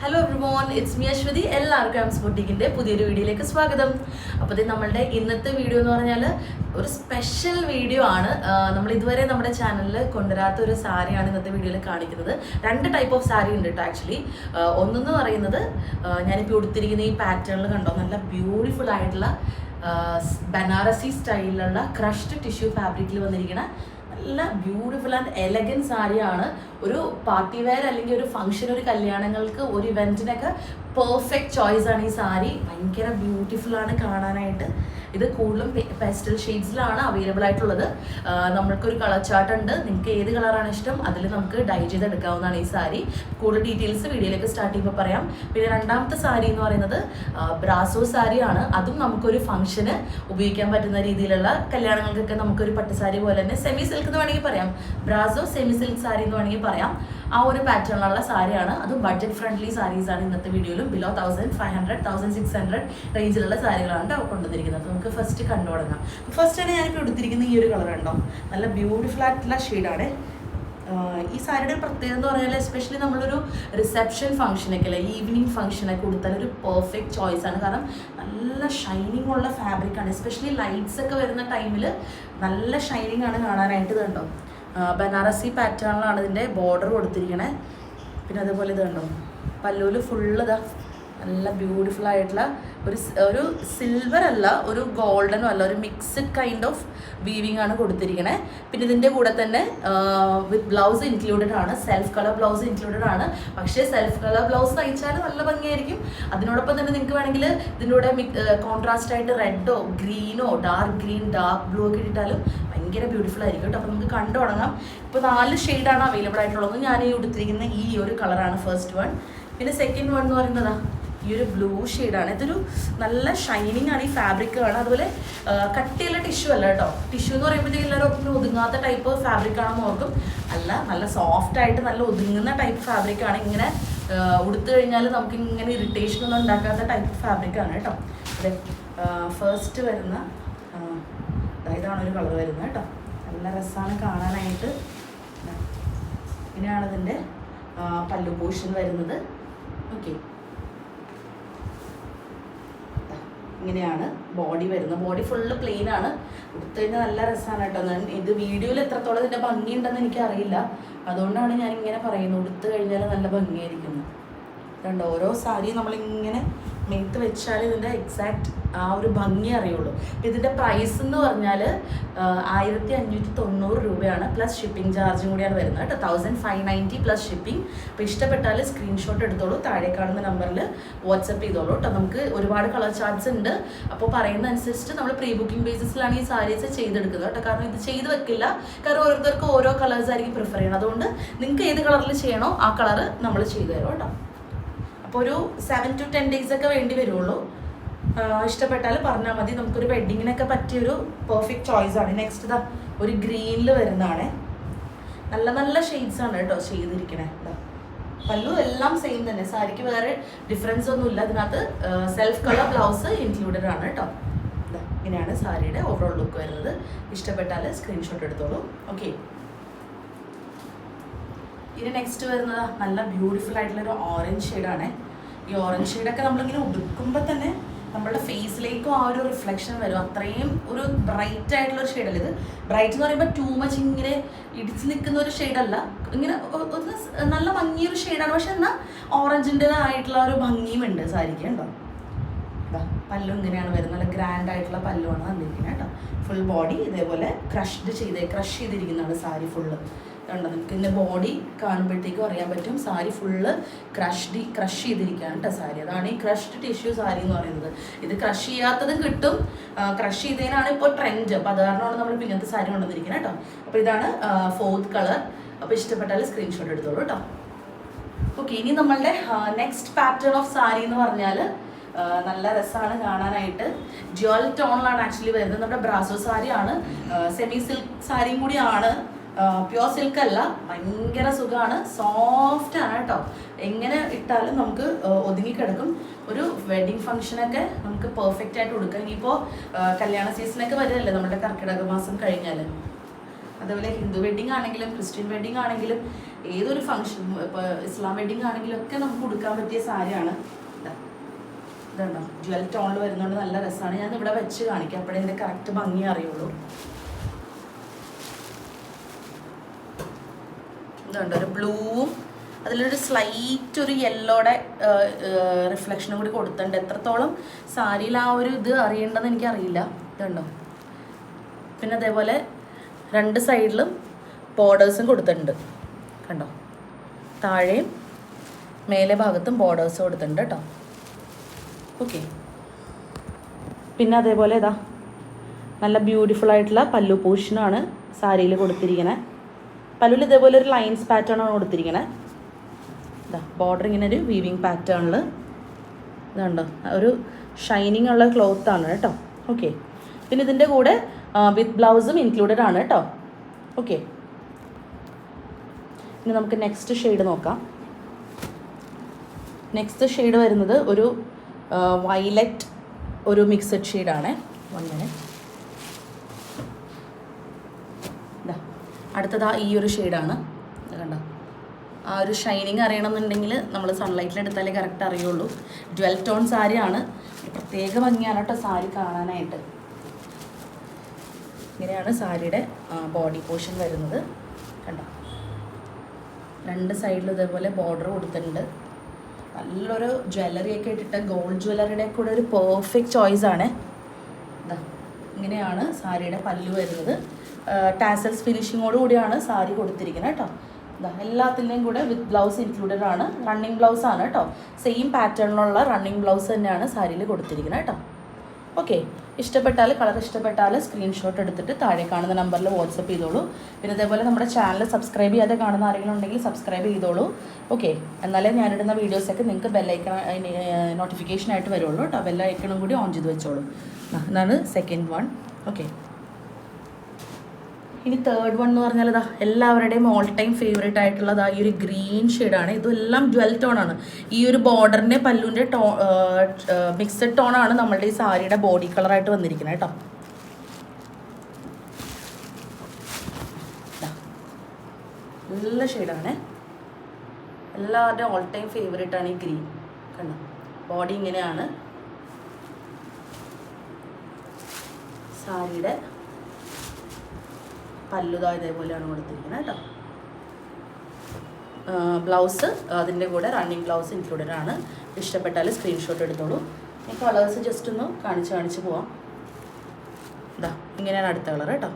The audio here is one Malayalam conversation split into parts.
Hello everyone it's me Aswathy എല്ലാവർക്കും ആംസ് ബൊട്ടിക്കിന്റെ പുതിയൊരു വീഡിയോയിലേക്ക് സ്വാഗതം. അപ്പോൾ നമ്മളുടെ ഇന്നത്തെ വീഡിയോ എന്ന് പറഞ്ഞാൽ ഒരു സ്പെഷ്യൽ വീഡിയോ ആണ്. നമ്മൾ ഇതുവരെ നമ്മുടെ ചാനലിൽ കൊണ്ടുവരാത്ത ഒരു സാരിയാണ് ഇന്നത്തെ വീഡിയോയിൽ കാണിക്കുന്നത്. രണ്ട് ടൈപ്പ് ഓഫ് സാരി ഉണ്ട് കേട്ടോ ആക്ച്വലി ഒന്നെന്ന് പറയുന്നത് ഞാനിപ്പോൾ ഉടുത്തിരിക്കുന്ന ഈ പാറ്റേണിൽ കണ്ടോ? നല്ല ബ്യൂട്ടിഫുൾ ആയിട്ടുള്ള ബനാറസി സ്റ്റൈലിലുള്ള ക്രഷ്ഡ് ടിഷ്യൂ ഫാബ്രിക്കിൽ വന്നിരിക്കുന്ന നല്ല ബ്യൂട്ടിഫുൾ ആൻഡ് എലഗൻ സാരിയാണ്. ഒരു പാർട്ടി വെയർ അല്ലെങ്കിൽ ഒരു ഫംഗ്ഷൻ ഒരു കല്യാണങ്ങൾക്ക് ഒരു ഇവന്റിനൊക്കെ പെർഫെക്റ്റ് ചോയ്സ് ആണ് ഈ സാരി. ഭയങ്കര ബ്യൂട്ടിഫുൾ ആണ് കാണാനായിട്ട്. ഇത് കൂടുതലും പെസ്റ്റൽ ഷെയ്ഡ്സിലാണ് അവൈലബിൾ ആയിട്ടുള്ളത്. നമ്മൾക്കൊരു കളർ ചാർട്ട് ഉണ്ട്. നിങ്ങൾക്ക് ഏത് കളറാണ് ഇഷ്ടം അതിൽ നമുക്ക് ഡൈ ചെയ്തെടുക്കാവുന്നതാണ് ഈ സാരി കൂടുതൽ ഡീറ്റെയിൽസ് വീഡിയോയിലേക്ക് സ്റ്റാർട്ട് ചെയ്യുമ്പോൾ പറയാം. പിന്നെ രണ്ടാമത്തെ സാരി എന്ന് പറയുന്നത് ബ്രാസോ സാരിയാണ് അതും നമുക്കൊരു ഫംഗ്ഷന് ഉപയോഗിക്കാൻ പറ്റുന്ന രീതിയിലുള്ള കല്യാണങ്ങൾക്കൊക്കെ നമുക്കൊരു പട്ടുസാരി പോലെ തന്നെ സെമി സിൽക്ക് എന്ന് വേണമെങ്കിൽ പറയാം. ബ്രാസോ സെമി സിൽക്ക് സാരി എന്ന് വേണമെങ്കിൽ പറയാം. ആ ഒരു പാറ്റേണിലുള്ള സാരിയാണ്. അത് ബഡ്ജറ്റ് ഫ്രണ്ട്ലി സാരീസ് ആണ് ഇന്നത്തെ വീഡിയോയിലും. Below thousand five hundred thousand six hundred റേഞ്ചിലുള്ള സാരികളാണ് കൊണ്ടുവന്നിരിക്കുന്നത്. കൊണ്ടുവന്നിരിക്കുന്നത് നമുക്ക് ഫസ്റ്റ് കണ്ടു തുടങ്ങാം. ഫസ്റ്റ് തന്നെ ഞാനിപ്പോൾ എടുത്തിരിക്കുന്ന ഈ ഒരു കളർ ഉണ്ടോ? നല്ല ബ്യൂട്ടിഫുൾ ആയിട്ടുള്ള ഷെയ്ഡാണ് ഈ സാരിയുടെ പ്രത്യേകത എന്ന് പറഞ്ഞാൽ എസ്പെഷ്യലി നമ്മളൊരു റിസപ്ഷൻ ഫംഗ്ഷനൊക്കെ അല്ലെ ഈവനിങ് ഫംഗ്ഷനൊക്കെ കൊടുത്താൽ ഒരു പെർഫെക്റ്റ് ചോയ്സ് ആണ്. കാരണം നല്ല ഷൈനിങ് ഉള്ള ഫാബ്രിക് ആണ്. എസ്പെഷ്യലി ലൈറ്റ്സ് ഒക്കെ വരുന്ന ടൈമിൽ നല്ല ഷൈനിങ് ആണ് കാണാനായിട്ട് കണ്ടോ? ബനാറസി പാറ്റേണിലാണ് ഇതിന്റെ ബോർഡർ കൊടുത്തിരിക്കണേ. പിന്നെ അതുപോലെ ഇത് കണ്ടോ? പല്ലൂൽ ഫുള്ള് ഇതാ. നല്ല ബ്യൂട്ടിഫുൾ ആയിട്ടുള്ള ഒരു ഒരു സിൽവർ അല്ല ഒരു ഗോൾഡനും അല്ല ഒരു മിക്സ്ഡ് കൈൻഡ് ഓഫ് വീവിംഗ് ആണ് കൊടുത്തിരിക്കണേ. പിന്നെ ഇതിന്റെ കൂടെ തന്നെ വിത്ത് ബ്ലൗസ് ഇൻക്ലൂഡഡ് ആണ് സെൽഫ് കളർ ബ്ലൗസ് ഇൻക്ലൂഡഡ് ആണ്. പക്ഷേ സെൽഫ് കളർ ബ്ലൗസ് തയ്ച്ചാൽ നല്ല ഭംഗിയായിരിക്കും. അതിനോടൊപ്പം തന്നെ നിങ്ങൾക്ക് വേണമെങ്കിൽ ഇതിന്റെ കൂടെ കോൺട്രാസ്റ്റ് ആയിട്ട് റെഡോ ഗ്രീനോ ഡാർക്ക് ഗ്രീൻ ഡാർക്ക് ബ്ലൂ ഒക്കെ ഇട്ടാലും ഭയങ്കര ബ്യൂട്ടിഫുൾ ആയിരിക്കും കേട്ടോ. അപ്പോൾ നമുക്ക് കണ്ടു തുടങ്ങാം. ഇപ്പോൾ നാല് ഷെയ്ഡാണ് അവൈലബിൾ ആയിട്ടുള്ളത്. ഞാൻ ഈ ഉടുത്തിരിക്കുന്ന ഈ ഒരു കളറാണ് ഫസ്റ്റ് വൺ പിന്നെ സെക്കൻഡ് വൺ എന്ന് പറയുന്നതാ? ഈ ഒരു ബ്ലൂ ഷെയ്ഡാണ് ഇതൊരു നല്ല ഷൈനിങ് ആണ് ഈ ഫാബ്രിക് ആണ് അതുപോലെ കട്ടിയുള്ള ടിഷ്യൂ അല്ല കേട്ടോ. ടിഷ്യൂ എന്ന് പറയുമ്പോഴത്തേക്കും എല്ലാവരും ഒതുങ്ങാത്ത ടൈപ്പ് ഫാബ്രിക് ആണെന്ന് ഓർക്കും. അല്ല നല്ല സോഫ്റ്റ് ആയിട്ട് നല്ല ഒതുങ്ങുന്ന ടൈപ്പ് ഫാബ്രിക് ആണ്. ഇങ്ങനെ ഉടുത്തു കഴിഞ്ഞാൽ നമുക്ക് ഇങ്ങനെ ഇറിറ്റേഷൻ ഒന്നും ഉണ്ടാക്കാത്ത ടൈപ്പ് ഫാബ്രിക് ആണ് കേട്ടോ. അതെ ഫസ്റ്റ് വരുന്ന ഇതാണ് ഒരു കളർ വരുന്നത് കേട്ടോ. നല്ല രസമാണ് കാണാനായിട്ട്. ഇങ്ങനെയാണ് ഇതിന്റെ പല്ലു പോഷൻ വരുന്നത്. ഓക്കെ ഇങ്ങനെയാണ് ബോഡി വരുന്നത്. ബോഡി ഫുള്ള് പ്ലെയിൻ ആണ്. കൊടുത്തു കഴിഞ്ഞാൽ നല്ല രസമാണ് കേട്ടോ. ഞാൻ ഇത് വീഡിയോയിൽ എത്രത്തോളം ഇതിന്റെ ഭംഗിയുണ്ടെന്ന് എനിക്കറിയില്ല. അതുകൊണ്ടാണ് ഞാൻ ഇങ്ങനെ പറയുന്നത്. ഉടുത്തു കഴിഞ്ഞാൽ നല്ല ഭംഗിയായിരിക്കുന്നത് കണ്ടോ? ഓരോ സാരിയും നമ്മളിങ്ങനെ മേത്ത് വെച്ചാൽ ഇതിന്റെ എക്സാക്ട് ആ ഒരു ഭംഗി അറിയുള്ളൂ. ഇതിന്റെ പ്രൈസ് എന്ന് പറഞ്ഞാൽ ആയിരത്തി അഞ്ഞൂറ്റി തൊണ്ണൂറ് രൂപയാണ് പ്ലസ് ഷിപ്പിംഗ് ചാർജും കൂടിയാണ് വരുന്നത് കേട്ടോ. Thousand five ninety plus shipping അപ്പോൾ ഇഷ്ടപ്പെട്ടാൽ സ്ക്രീൻഷോട്ട് എടുത്തോളൂ. താഴെ കാണുന്ന നമ്പറിൽ വാട്സപ്പ് ചെയ്തോളൂ കേട്ടോ. നമുക്ക് ഒരുപാട് കളർ ചാർട്ട്സ് ഉണ്ട്. അപ്പോൾ പറയുന്ന അനുസരിച്ച് നമ്മൾ പ്രീ ബുക്കിംഗ് ബേസിസിലാണ് ഈ സാരീസ് ചെയ്തെടുക്കുന്നത് കേട്ടോ. കാരണം ഇത് ചെയ്ത് വെക്കില്ല. കാരണം ഓരോരുത്തർക്ക് ഓരോ കളേഴ്സ് ആയിരിക്കും പ്രിഫർ ചെയ്യണം അതുകൊണ്ട് നിങ്ങൾക്ക് ഏത് കളറിൽ ചെയ്യണോ ആ കളർ നമ്മൾ ചെയ്തു തരും കേട്ടോ. അപ്പോൾ ഒരു സെവൻ ടു ടെൻ ഡേയ്സ് ഒക്കെ വേണ്ടി വരുള്ളൂ. ഇഷ്ടപ്പെട്ടാൽ പറഞ്ഞാൽ മതി. നമുക്കൊരു വെഡ്ഡിങ്ങിനൊക്കെ പറ്റിയൊരു പെർഫെക്റ്റ് ചോയ്സ് ആണ്. നെക്സ്റ്റ് ഇതാ ഒരു ഗ്രീനിൽ വരുന്നതാണ്. നല്ല നല്ല ഷെയ്ഡ്സ് ആണ് കേട്ടോ ചെയ്തിരിക്കണേ. പല്ലു എല്ലാം സെയിം തന്നെ. സാരിക്ക് വേറെ ഡിഫറൻസ് ഒന്നും ഇല്ല അതിനകത്ത് സെൽഫ് കളർ ബ്ലൗസ് ഇൻക്ലൂഡഡ് ആണ് കേട്ടോ. ഇങ്ങനെയാണ് സാരിയുടെ ഓവറോൾ ലുക്ക് വരുന്നത്. ഇഷ്ടപ്പെട്ടാൽ സ്ക്രീൻഷോട്ട് എടുത്തോളൂ. ഓക്കെ ഇനി നെക്സ്റ്റ് വരുന്നത് നല്ല ബ്യൂട്ടിഫുൾ ആയിട്ടുള്ള ഒരു ഓറഞ്ച് ഷെയ്ഡാണ് ഈ ഓറഞ്ച് ഷെയ്ഡൊക്കെ നമ്മളിങ്ങനെ ഉടുക്കുമ്പോൾ തന്നെ നമ്മളുടെ ഫേസിലേക്കും ആ ഒരു റിഫ്ലക്ഷൻ വരും. അത്രയും ഒരു ബ്രൈറ്റ് ആയിട്ടുള്ള ഒരു ഷെയ്ഡല്ല ഇത്? ബ്രൈറ്റ് എന്ന് പറയുമ്പോൾ ടൂ മച്ച് ഇങ്ങനെ ഇടിച്ച് നിൽക്കുന്ന ഒരു ഷെയ്ഡല്ല ഇങ്ങനെ നല്ല ഭംഗിയൊരു ഷെയ്ഡാണ് പക്ഷെ എന്നാൽ ഓറഞ്ചിന്റെതായിട്ടുള്ള ഒരു ഭംഗിയും ഉണ്ട് സാരിക്ക് ദാ പല്ലു ഇങ്ങനെയാണ് വരുന്നത്. നല്ല ഗ്രാൻഡ് ആയിട്ടുള്ള പല്ലുവാണ് വന്നിരിക്കുന്നത് കേട്ടോ. ഫുൾ ബോഡി ഇതേപോലെ ക്രഷ്ഡ് ചെയ്ത് ക്രഷ് ചെയ്തിരിക്കുന്നതാണ് സാരി ഫുള്ള് കണ്ടോ നമുക്ക് ഇതിന്റെ ബോഡി കാണുമ്പോഴത്തേക്കും അറിയാൻ പറ്റും. സാരി ഫുള്ള് ക്രഷ്ഡ് ക്രഷ് ചെയ്തിരിക്കുകയാണ് കേട്ടോ സാരി. അതാണ് ഈ ക്രഷ്ഡ് ടിഷ്യൂ സാരി എന്ന് പറയുന്നത്. ഇത് ക്രഷ് ചെയ്യാത്തതും കിട്ടും. ക്രഷ് ചെയ്തതിനാണ് ഇപ്പോൾ ട്രെൻഡ് അപ്പോൾ അത് കാരണമാണ് നമ്മൾ പിന്നത്തെ സാരി കൊണ്ടുവന്നിരിക്കുന്നത് കേട്ടോ അപ്പോൾ ഇതാണ് ഫോർത്ത് കളർ അപ്പോൾ ഇഷ്ടപ്പെട്ടാൽ സ്ക്രീൻഷോട്ട് എടുത്തോളൂ കേട്ടോ ഓക്കെ ഇനി നമ്മളുടെ നെക്സ്റ്റ് പാറ്റേൺ ഓഫ് സാരി എന്ന് പറഞ്ഞാൽ നല്ല രസമാണ് കാണാനായിട്ട്. ജ്വൽ ടോണിലാണ് ആക്ച്വലി വരുന്നത്. നമ്മുടെ ബ്രാസോ സാരിയാണ്. സെമി സിൽക്ക് സാരിയും കൂടിയാണ്. പ്യുവർ സിൽക്ക് അല്ല ഭയങ്കര സുഖമാണ് സോഫ്റ്റ് ആണ് കേട്ടോ. എങ്ങനെ ഇട്ടാലും നമുക്ക് ഒതുങ്ങി ഒതുങ്ങിക്കിടക്കും ഒരു വെഡിങ് ഫംഗ്ഷനൊക്കെ നമുക്ക് പെർഫെക്റ്റ് ആയിട്ട് കൊടുക്കാം. ഇനിയിപ്പോൾ കല്യാണ സീസണൊക്കെ വരുമല്ലേ നമ്മുടെ കർക്കിടക മാസം കഴിഞ്ഞാൽ അതേപോലെ ഹിന്ദു വെഡിങ് ആണെങ്കിലും ക്രിസ്ത്യൻ വെഡിങ് ആണെങ്കിലും ഏതൊരു ഫംഗ്ഷൻ ഇപ്പോൾ ഇസ്ലാം വെഡിങ് ആണെങ്കിലും ഒക്കെ നമുക്ക് കൊടുക്കാൻ പറ്റിയ സാരിയാണ്. ഇതാണ് ജ്വൽ ടോണിൽ വരുന്നതുകൊണ്ട് നല്ല രസമാണ് ഞാൻ ഇവിടെ വെച്ച് കാണിക്കാം. അപ്പോഴേ എന്റെ കറക്റ്റ് ഭംഗി അറിയുള്ളൂ. ഇതുണ്ട്. ഒരു ബ്ലൂവും അതിലൊരു സ്ലൈറ്റ് ഒരു യെല്ലോടെ റിഫ്ലക്ഷനും കൂടി കൊടുത്തിട്ടുണ്ട്. എത്രത്തോളം സാരിയിൽ ആ ഒരു ഇത് അറിയേണ്ടതെന്ന് എനിക്കറിയില്ല. ഇതുണ്ടോ? പിന്നെ അതേപോലെ രണ്ട് സൈഡിലും ബോർഡേഴ്സും കൊടുത്തിട്ടുണ്ട്. കണ്ടോ? താഴെയും മേലെ ഭാഗത്തും ബോർഡേഴ്സ് കൊടുത്തിട്ടുണ്ട് കേട്ടോ. ഓക്കെ പിന്നെ അതേപോലെ ഇതാ നല്ല ബ്യൂട്ടിഫുൾ ആയിട്ടുള്ള പല്ലു പോഷനാണ് സാരിയിൽ കൊടുത്തിരിക്കുന്നത് പല്ലുവിൽ ഇതേപോലെ ഒരു ലൈൻസ് പാറ്റേൺ ആണ് കൊടുത്തിരിക്കുന്നത് ബോർഡർ ഇങ്ങനെ ഒരു വീവിങ് പാറ്റേണിൽ ഇതുണ്ടോ? ഒരു ഷൈനിങ് ഉള്ള ക്ലോത്ത് ആണ് കേട്ടോ. ഓക്കെ പിന്നെ ഇതിന്റെ കൂടെ വിത്ത് ബ്ലൗസും ഇൻക്ലൂഡഡ് ആണ് കേട്ടോ. ഓക്കെ ഇനി നമുക്ക് നെക്സ്റ്റ് ഷെയ്ഡ് നോക്കാം. നെക്സ്റ്റ് ഷെയ്ഡ് വരുന്നത് ഒരു വയലറ്റ് ഒരു മിക്സഡ് ഷെയ്ഡാണ് വൺ മിനിറ്റ് ഇതാ അടുത്തതാ ഈ ഒരു ഷെയ്ഡാണ് കണ്ടോ? ആ ഒരു ഷൈനിങ് അറിയണമെന്നുണ്ടെങ്കിൽ നമ്മൾ സൺലൈറ്റിൽ എടുത്താലേ കറക്റ്റ് അറിയുള്ളൂ. ജ്വൽ ടോൺ സാരിയാണ് പ്രത്യേക ഭംഗിയാണ് കേട്ടോ സാരി കാണാനായിട്ട്. ഇങ്ങനെയാണ് സാരിയുടെ ബോഡി പോർഷൻ വരുന്നത്. കണ്ടോ? രണ്ട് സൈഡിൽ ഇതേപോലെ ബോർഡർ കൊടുത്തിട്ടുണ്ട്. നല്ലൊരു ജ്വല്ലറി ഒക്കെ ഇട്ടിട്ട് ഗോൾഡ് ജ്വല്ലറിയുടെ കൂടെ ഒരു പെർഫെക്റ്റ് ചോയ്സ് ആണ്. ഇതാ ഇങ്ങനെയാണ് സാരിയുടെ പല്ലു വരുന്നത്. ടാസൽസ് ഫിനിഷിങ്ങോട് കൂടിയാണ് സാരി കൊടുത്തിരിക്കുന്നത് കേട്ടോ. എല്ലാത്തിന്റെയും കൂടെ വിത്ത് ബ്ലൗസ് ഇൻക്ലൂഡഡ് ആണ്. റണ്ണിങ് ബ്ലൗസ് ആണ് കേട്ടോ. സെയിം പാറ്റേണിലുള്ള റണ്ണിങ് ബ്ലൗസ് തന്നെയാണ് സാരിയിൽ കൊടുത്തിരിക്കുന്നത് കേട്ടോ. ഓക്കെ ഇഷ്ടപ്പെട്ടാൽ കളർ ഇഷ്ടപ്പെട്ടാൽ സ്ക്രീൻഷോട്ട് എടുത്തിട്ട് താഴെ കാണുന്ന നമ്പറിൽ വാട്സപ്പ് ചെയ്തോളൂ. പിന്നെ അതേപോലെ നമ്മുടെ ചാനൽ സബ്സ്ക്രൈബ് ചെയ്യാതെ കാണുന്ന ആരെങ്കിലും ഉണ്ടെങ്കിൽ സബ്സ്ക്രൈബ് ചെയ്തോളൂ. ഓക്കെ എന്നാലേ ഞാനിടുന്ന വീഡിയോസൊക്കെ നിങ്ങൾക്ക് ബെല്ലൈക്കൺ നോട്ടിഫിക്കേഷൻ ആയിട്ട് വരുള്ളൂ കേട്ടോ. ബെല്ലൈക്കണും കൂടി ഓൺ ചെയ്ത് വെച്ചോളൂ. എന്നാണ് സെക്കൻഡ് വൺ ഓക്കെ ഇനി തേർഡ് വൺ എന്ന് പറഞ്ഞാൽ ഇതാ എല്ലാവരുടെയും ഓൾ ടൈം ഫേവറേറ്റ് ആയിട്ടുള്ളത് ഈ ഒരു ഗ്രീൻ ഷെയ്ഡാണ് ഇതെല്ലാം ടോൺ ആണ്. ഈ ഒരു ബോർഡറിന്റെ പല്ലുവിന്റെ ടോ മിക്സഡ് ആണ് നമ്മളുടെ ഈ സാരിയുടെ ബോഡി കളറായിട്ട് വന്നിരിക്കുന്നത് കേട്ടോ. നല്ല ഷെയ്ഡാണ് എല്ലാവരുടെയും ഓൾ ടൈം ഫേവറേറ്റ് ആണ് ഈ ഗ്രീൻ കണ്ടോ? ബോഡി ഇങ്ങനെയാണ്. സാരിയുടെ പല്ലുതാ ഇതേപോലെയാണ് കൊടുത്തിരിക്കുന്നത് കേട്ടോ. ബ്ലൗസ് അതിന്റെ കൂടെ റണ്ണിങ് ബ്ലൗസ് ഇൻക്ലൂഡഡ് ആണ്. ഇഷ്ടപ്പെട്ടാൽ സ്ക്രീൻഷോട്ട് എടുത്തോളൂ. ഈ കളേഴ്സ് ജസ്റ്റ് ഒന്ന് കാണിച്ച് കാണിച്ച് പോവാം. ഇതാ ഇങ്ങനെയാണ് അടുത്ത കളർ കേട്ടോ.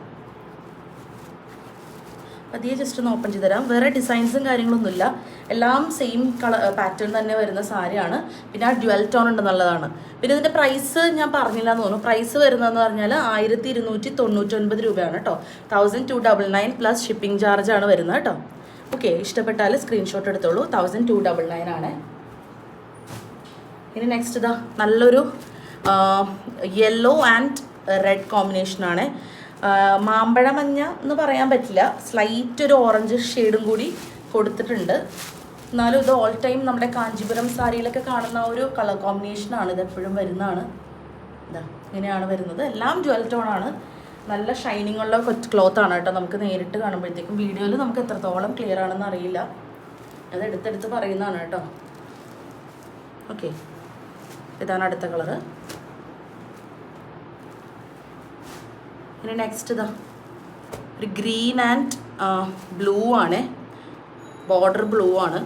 പതിയെ ജസ്റ്റ് ഒന്ന് ഓപ്പൺ ചെയ്ത് തരാം വേറെ ഡിസൈൻസും കാര്യങ്ങളൊന്നുമില്ല. എല്ലാം സെയിം കളർ പാറ്റേൺ തന്നെ വരുന്ന സാരിയാണ്. പിന്നെ ആ ഡ്വൽ ടോൺ ഉണ്ടെന്നുള്ളതാണ്. പിന്നെ ഇതിന്റെ പ്രൈസ് ഞാൻ പറഞ്ഞില്ല എന്ന് തോന്നുന്നു. പ്രൈസ് വരുന്നതെന്ന് പറഞ്ഞാൽ ആയിരത്തി ഇരുന്നൂറ്റി തൊണ്ണൂറ്റൊൻപത് രൂപയാണ് കേട്ടോ thousand two double nine plus shipping charge ആണ് വരുന്നത് കേട്ടോ ഓക്കെ ഇഷ്ടപ്പെട്ടാൽ സ്ക്രീൻഷോട്ട് എടുത്തോളൂ. തൗസൻഡ് ടു ഡബിൾ നയൻ ആണ്. ഇനി നെക്സ്റ്റ് ഇതാ നല്ലൊരു യെല്ലോ ആൻഡ് റെഡ് കോമ്പിനേഷനാണ് മാമ്പഴ മഞ്ഞ എന്ന് പറയാൻ പറ്റില്ല. സ്ലൈറ്റ് ഒരു ഓറഞ്ച് ഷെയ്ഡും കൂടി കൊടുത്തിട്ടുണ്ട്. എന്നാലും ഇത് ഓൾ ടൈം നമ്മുടെ കാഞ്ചീപുരം സാരിയിലൊക്കെ കാണുന്ന ഒരു കളർ കോമ്പിനേഷനാണ് ഇത് എപ്പോഴും വരുന്നതാണ്. ഇതാ ഇങ്ങനെയാണ് വരുന്നത്. എല്ലാം ജ്വൽ ടോണാണ് നല്ല ഷൈനിങ് ഉള്ള ക്ലോത്ത് ആണ് കേട്ടോ നമുക്ക് നേരിട്ട് കാണുമ്പോഴത്തേക്കും. വീഡിയോയിൽ നമുക്ക് എത്രത്തോളം ക്ലിയർ ആണെന്ന് അറിയില്ല. അത് എടുത്തെടുത്ത് പറയുന്നതാണ് കേട്ടോ. ഓക്കെ ഇതാണ് അടുത്ത കളറ് ഇനി നെക്സ്റ്റ് ഇതാ. ഒരു ഗ്രീൻ ആൻഡ് ബ്ലൂ ആണ്. ബോർഡർ ബ്ലൂ ആണ്.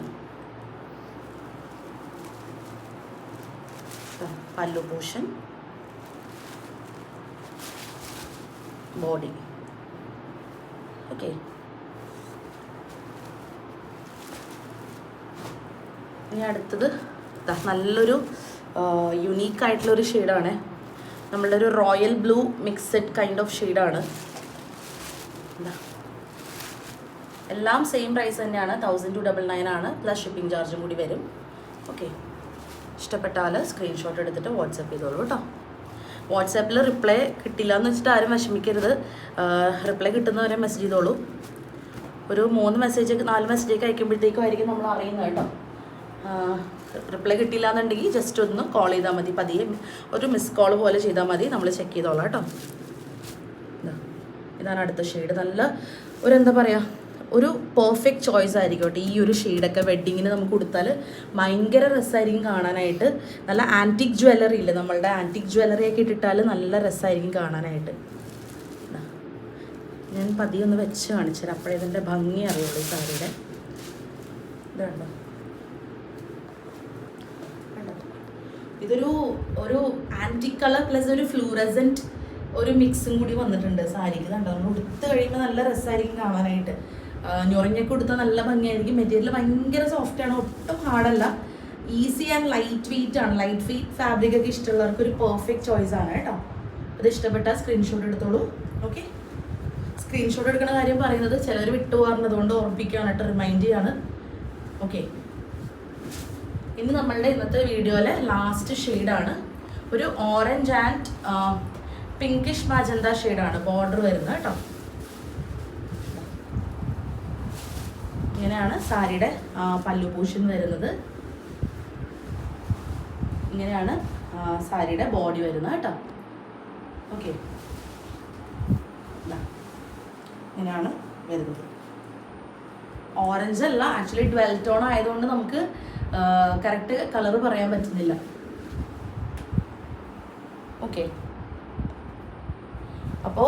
പല്ലു പോഷൻ ബോഡി ഓക്കെ ഇനി അടുത്തത് നല്ലൊരു യുണീക്കായിട്ടുള്ളൊരു ഷെയ്ഡാണ് നമ്മളുടെ ഒരു royal blue mixed kind of ഷെയ്ഡാണ് എല്ലാം സെയിം പ്രൈസ് തന്നെയാണ്. തൗസൻഡ് ടു ഡബിൾ നയൻ ആണ്. പ്ലസ് ഷിപ്പിംഗ് ചാർജും കൂടി വരും. ഓക്കെ ഇഷ്ടപ്പെട്ടാൽ സ്ക്രീൻഷോട്ട് എടുത്തിട്ട് വാട്സപ്പ് ചെയ്തോളൂ കേട്ടോ. വാട്സാപ്പിൽ റിപ്ലൈ കിട്ടില്ല എന്ന് വെച്ചിട്ട് ആരും വിഷമിക്കരുത്. റിപ്ലൈ കിട്ടുന്നവരെ മെസ്സേജ് ചെയ്തോളൂ. ഒരു മൂന്ന് മെസ്സേജ് നാല് മെസ്സേജൊക്കെ അയക്കുമ്പോഴത്തേക്കും ആയിരിക്കും നമ്മൾ അറിയുന്നത് കേട്ടോ. റിപ്ലൈ കിട്ടിയില്ല എന്നുണ്ടെങ്കിൽ ജസ്റ്റ് ഒന്ന് കോൾ ചെയ്താൽ മതി. പതിയെ ഒരു മിസ് കോൾ പോലെ ചെയ്താൽ മതി. നമ്മൾ ചെക്ക് ചെയ്തോളാം കേട്ടോ. ഇതാ. ഇതാണ് അടുത്ത ഷെയ്ഡ് നല്ല ഒരു എന്താ പറയുക ഒരു പെർഫെക്റ്റ് ചോയ്സ് ആയിരിക്കും കേട്ടോ. ഈ ഒരു ഷെയ്ഡൊക്കെ വെഡ്ഡിങ്ങിന് നമുക്ക് കൊടുത്താൽ ഭയങ്കര രസമായിരിക്കും കാണാനായിട്ട്. നല്ല ആന്റിക് ജ്വല്ലറി ഇല്ല നമ്മളുടെ? ആന്റിക് ജ്വല്ലറി ഒക്കെ ഇട്ടിട്ടാൽ നല്ല രസമായിരിക്കും കാണാനായിട്ട്. ഞാൻ പതിയൊന്ന് വെച്ച് കാണിച്ചുതരാം. അപ്പോഴേ ഇതിന്റെ ഭംഗി അറിയുള്ളൂ സാറിയുടെ ഇതുണ്ടോ കണ്ടോ? ഇതൊരു ഒരു ആന്റി കളർ പ്ലസ് ഒരു ഫ്ലൂറസന്റ് ഒരു മിക്സും കൂടി വന്നിട്ടുണ്ട്. സാരിക്ക് കണ്ടോ? നമ്മൾ ഉടുത്ത് കഴിയുമ്പോൾ നല്ല രസമായിരിക്കും കാണാനായിട്ട്. ഞൊറിഞ്ഞൊക്കെ ഉടുത്താൽ നല്ല ഭംഗിയായിരിക്കും. മെറ്റീരിയൽ ഭയങ്കര സോഫ്റ്റ് ആണ്. ഒട്ടും ഹാർഡല്ല ഈസി ആൻഡ് ലൈറ്റ് വെയിറ്റ് ആണ്. ലൈറ്റ് വെയിറ്റ് ഫാബ്രിക് ഒക്കെ ഇഷ്ടമുള്ളവർക്ക് ഒരു പെർഫെക്റ്റ് ചോയ്സ് ആണ് കേട്ടോ. അത് ഇഷ്ടപ്പെട്ടാൽ സ്ക്രീൻഷോട്ട് എടുത്തോളൂ. ഓക്കെ സ്ക്രീൻഷോട്ട് എടുക്കുന്ന കാര്യം പറയുന്നത് ചിലർ വിട്ടു പറഞ്ഞത് കൊണ്ട് ഓർമ്മിപ്പിക്കുകയാണ് കേട്ടോ. റിമൈൻഡ് ചെയ്യാണ്. ഓക്കെ ഇന്ന് നമ്മളുടെ ഇന്നത്തെ വീഡിയോയിലെ ലാസ്റ്റ് ഷെയ്ഡാണ് ഒരു ഓറഞ്ച് ആൻഡ് പിങ്കിഷ് മജന്ത ഷെയ്ഡാണ് ബോർഡർ വരുന്നത് കേട്ടോ. ഇങ്ങനെയാണ് സാരിയുടെ പല്ലുപൂഷൻ പല്ലു പൂഷൻ വരുന്നത്. ഇങ്ങനെയാണ് സാരിയുടെ ബോഡി വരുന്നത് കേട്ടോ. ഓക്കെ ഇങ്ങനെയാണ് വരുന്നത്. ഓറഞ്ച് അല്ല ആക്ച്വലി ട്വൽവ് ടോൺ ആയതുകൊണ്ട് നമുക്ക് കറക്റ്റ് കളർ പറയാൻ പറ്റുന്നില്ല. ഓക്കെ അപ്പോൾ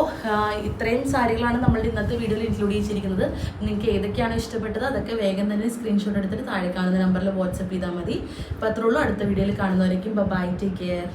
ഇത്രയും സാരികളാണ് നമ്മൾ ഇന്നത്തെ വീഡിയോയിൽ ഇൻക്ലൂഡ് ചെയ്തിരിക്കുന്നത്. നിങ്ങൾക്ക് ഏതൊക്കെയാണ് ഇഷ്ടപ്പെട്ടത് അതൊക്കെ വേഗം തന്നെ സ്ക്രീൻഷോട്ട് എടുത്തിട്ട് താഴെ കാണുന്ന നമ്പറിൽ വാട്സപ്പ് ചെയ്താൽ മതി. അപ്പോൾ അത്രേ ഉള്ളൂ. അടുത്ത വീഡിയോയിൽ കാണുന്നവരേക്കും ബൈ ടേക്ക് കെയർ